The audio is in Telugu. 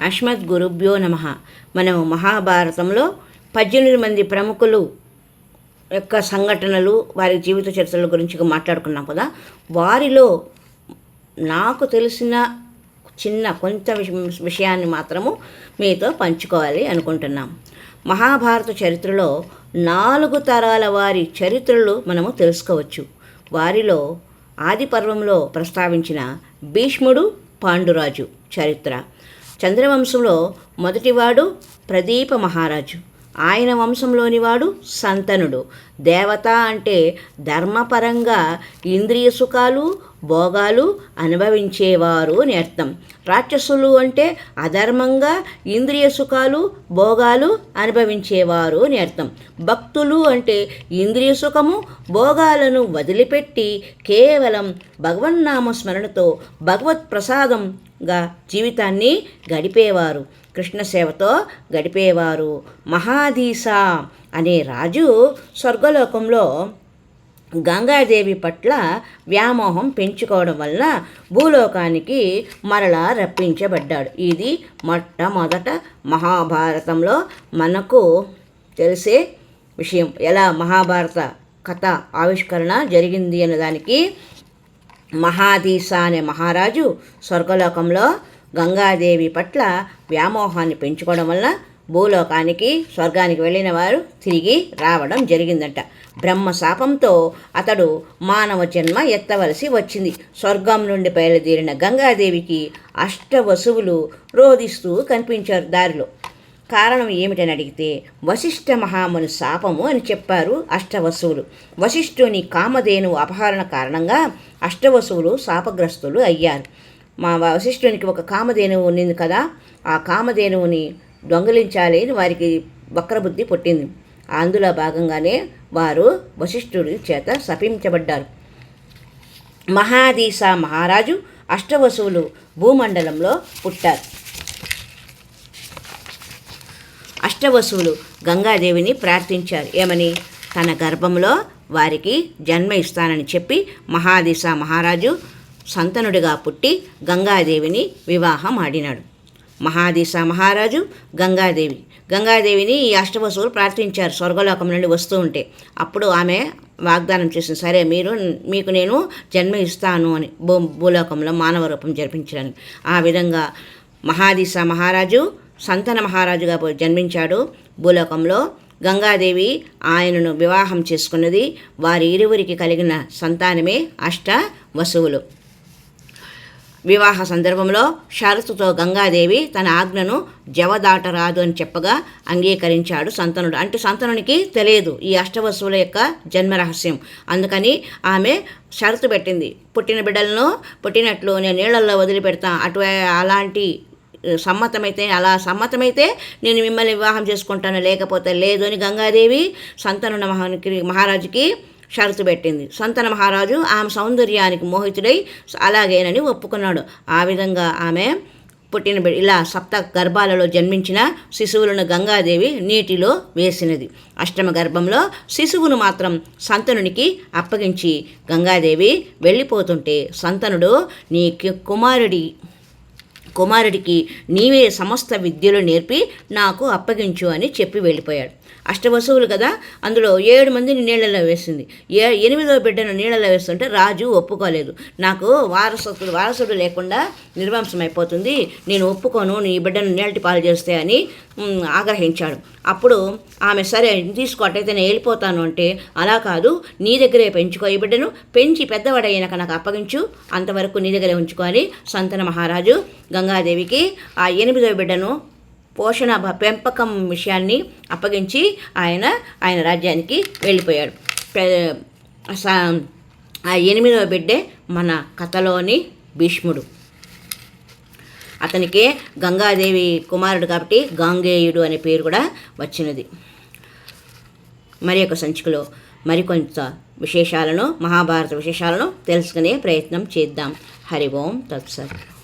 అస్మద్ గురుభ్యో నమ. మనం మహాభారతంలో పద్దెనిమిది మంది ప్రముఖులు యొక్క సంఘటనలు వారి జీవిత చరిత్రల గురించి మాట్లాడుకున్నాం కదా. వారిలో నాకు తెలిసిన చిన్న కొంత విషయాన్ని మాత్రము మీతో పంచుకోవాలి అనుకుంటున్నాం. మహాభారత చరిత్రలో నాలుగు తరాల వారి చరిత్రలు మనము తెలుసుకోవచ్చు. వారిలో ఆది పర్వంలో ప్రస్తావించిన భీష్ముడు పాండురాజు చరిత్ర. చంద్రవంశంలో మొదటివాడు ప్రదీప మహారాజు. ఆయన వంశంలోని వాడు సంతనుడు. దేవత అంటే ధర్మపరంగా ఇంద్రియ సుఖాలు భోగాలు అనుభవించేవారు అని అర్థం. రాక్షసులు అంటే అధర్మంగా ఇంద్రియ సుఖాలు భోగాలు అనుభవించేవారు అని అర్థం. భక్తులు అంటే ఇంద్రియ సుఖము భోగాలను వదిలిపెట్టి కేవలం భగవన్నామ స్మరణతో భగవత్ ప్రసాదంగా జీవితాన్ని గడిపేవారు. కృష్ణ సేవతో గడిపేవారు. మహాధీస అనే రాజు స్వర్గలోకంలో గంగాదేవి పట్ల వ్యామోహం పెంచుకోవడం వల్ల భూలోకానికి మరలా రప్పించబడ్డాడు. ఇది మొట్టమొదట మహాభారతంలో మనకు తెలిసే విషయం. ఎలా మహాభారత కథ ఆవిష్కరణ జరిగింది అన్నదానికి మహాధీస అనే మహారాజు స్వర్గలోకంలో గంగాదేవి పట్ల వ్యామోహాన్ని పెంచుకోవడం వల్ల భూలోకానికి స్వర్గానికి వెళ్ళిన వారు తిరిగి రావడం జరిగిందట. బ్రహ్మ శాపంతో అతడు మానవ జన్మ ఎత్తవలసి వచ్చింది. స్వర్గం నుండి బయలుదేరిన గంగాదేవికి అష్టవసువులు రోధిస్తూ కనిపించారు దారిలో. కారణం ఏమిటని అడిగితే వశిష్ఠ మహాముని శాపము అని చెప్పారు అష్టవసువులు. వశిష్ఠుని కామధేను అపహరణ కారణంగా అష్టవసువులు శాపగ్రస్తులు అయ్యారు. మా వశిష్ఠునికి ఒక కామధేనువు ఉంది కదా ఆ కామధేనువుని దొంగిలించాలి అని వారికి వక్రబుద్ధి పుట్టింది. అందులో భాగంగానే వారు వశిష్ఠుడి చేత శపించబడ్డారు. మహాదీస మహారాజు అష్టవసువులు భూమండలంలో పుట్టారు. అష్టవసువులు గంగాదేవిని ప్రార్థించారు. ఏమని? తన గర్భంలో వారికి జన్మ ఇస్తానని చెప్పి మహాదిశ మహారాజు సంతనుడిగా పుట్టి గంగాదేవిని వివాహం ఆడినాడు. మహాదిశ మహారాజు గంగాదేవి. గంగాదేవిని ఈ అష్టవసువులు ప్రార్థించారు. స్వర్గలోకం నుండి వస్తూ ఉంటే. అప్పుడు ఆమె వాగ్దానం చేసింది. సరే మీరు మీకు నేను జన్మ ఇస్తాను అని భూ భూలోకంలో మానవ రూపం జరిపించడానికి. ఆ విధంగా మహాదిశ మహారాజు సంతన మహారాజుగా జన్మించాడు. భూలోకంలో గంగాదేవి ఆయనను వివాహం చేసుకున్నది. వారి ఇరువురికి కలిగిన సంతానమే అష్ట వసువులు వివాహ సందర్భంలో షరతుతో గంగాదేవి తన ఆజ్ఞను జవదాటరాదు అని చెప్పగా అంగీకరించాడు సంతనుడు. అంటే సంతనునికి తెలియదు ఈ అష్టవసువుల యొక్క జన్మరహస్యం అందుకని ఆమె షరతు పెట్టింది. పుట్టిన బిడ్డలను పుట్టినట్లు నేను నీళ్ళల్లో వదిలిపెడతా. అటు అలాంటి సమ్మతమైతే అలా సమ్మతమైతే నేను మిమ్మల్ని వివాహం చేసుకుంటాను. లేకపోతే లేదు అని గంగాదేవి సంతనున మహానికి మహారాజుకి షరతు పెట్టింది. సంతన మహారాజు ఆమె సౌందర్యానికి మోహితుడై అలాగేనని ఒప్పుకున్నాడు. ఆ విధంగా ఆమె పుట్టిన ఇలా సప్త గర్భాలలో జన్మించిన శిశువులను గంగాదేవి నీటిలో వేసినది. అష్టమ గర్భంలో శిశువును మాత్రం సంతనునికి అప్పగించి గంగాదేవి వెళ్ళిపోతుంటే సంతనుడు నీ కుమారుడి కుమారుడికి నీవే సమస్త విద్యలు నేర్పి నాకు అప్పగించు అని చెప్పి వెళ్ళిపోయాడు. అష్టవసువులు కదా? అందులో ఏడు మందిని నీళ్ళలో వేసింది. ఏ ఎనిమిదో బిడ్డను నీళ్ళలో వేస్తుంటే రాజు ఒప్పుకోలేదు. నాకు వారసత్తుడు వారసుడు లేకుండా నిర్వంశం అయిపోతుంది నేను ఒప్పుకోను నీ బిడ్డను నీళ్ళటి పాలు చేస్తే అని ఆగ్రహించాడు. అప్పుడు ఆమె సరే తీసుకోటైతే నేను వెళ్ళిపోతాను అంటే అలా కాదు. నీ దగ్గరే పెంచుకో ఈ బిడ్డను. పెంచి పెద్దవాడయ్యాక నాకు అప్పగించు. అంతవరకు నీ దగ్గరే ఉంచుకొని సంతన మహారాజు గంగాదేవికి ఆ ఎనిమిదో బిడ్డను పోషణ పెంపకం విషయాన్ని అప్పగించి ఆయన ఆయన రాజ్యానికి వెళ్ళిపోయాడు. ఆ ఎనిమిదవ బిడ్డే మన కథలోని భీష్ముడు. అతనికే గంగాదేవి కుమారుడు కాబట్టి గాంగేయుడు అనే పేరు కూడా వచ్చినది. మరి ఒక సంచికలో మరికొంత విశేషాలను మహాభారత విశేషాలను తెలుసుకునే ప్రయత్నం చేద్దాం. హరి ఓం తత్సత్.